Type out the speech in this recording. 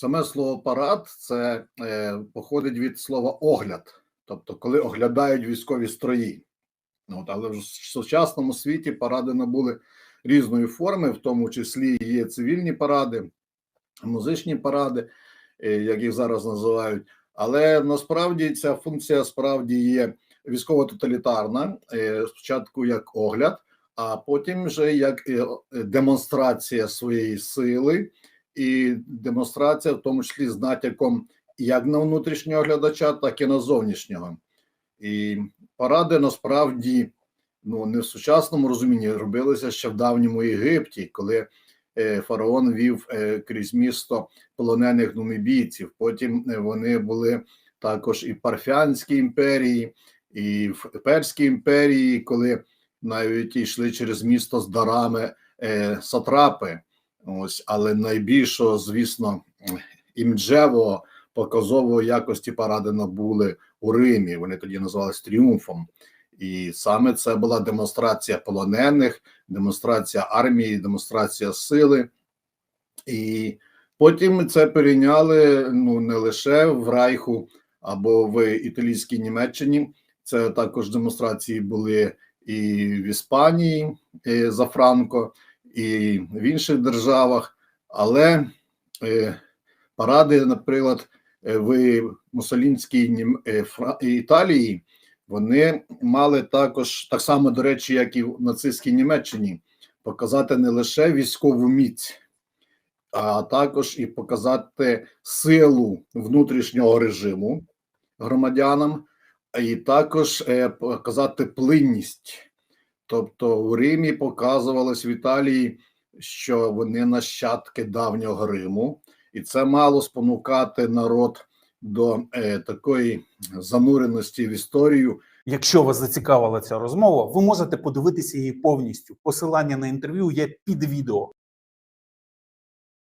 Саме слово парад це е, походить від слова огляд, тобто коли оглядають військові строї. От, але в сучасному світі паради набули різної форми, в тому числі є цивільні паради, музичні паради, е, як їх зараз називають. Але насправді ця функція справді є військово-тоталітарна. е, Спочатку як огляд, а потім вже як е, демонстрація своєї сили і демонстрація, в тому числі з натяком як на внутрішнього глядача, так і на зовнішнього. І паради насправді ну не в сучасному розумінні робилися ще в давньому Єгипті, коли е, фараон вів е, крізь місто полонених нумібійців. Потім е, вони були також і в Парфянській імперії, і в Перській імперії, коли навіть йшли через місто з дарами сатрапи. Ось, але найбільшого, звісно, імджевого показової якості паради набули у Римі. Вони тоді називались тріумфом. І саме це була демонстрація полонених, демонстрація армії, демонстрація сили. І потім це перейняли ну не лише в Райху або в італійській Німеччині. Це також демонстрації були і в Іспанії е, за Франко, і в інших державах. Але е, паради, наприклад, е, в Мусолінській е. Італії вони мали також так само, до речі, як і в нацистській Німеччині, показати не лише військову міць, а також і показати силу внутрішнього режиму громадянам, і також показати плинність. Тобто у Римі показувалось в Італії, що вони нащадки давнього Риму, і це мало спонукати народ до е, такої зануреності в історію. Якщо вас зацікавила ця розмова, ви можете подивитися її повністю. Посилання на інтерв'ю є під відео.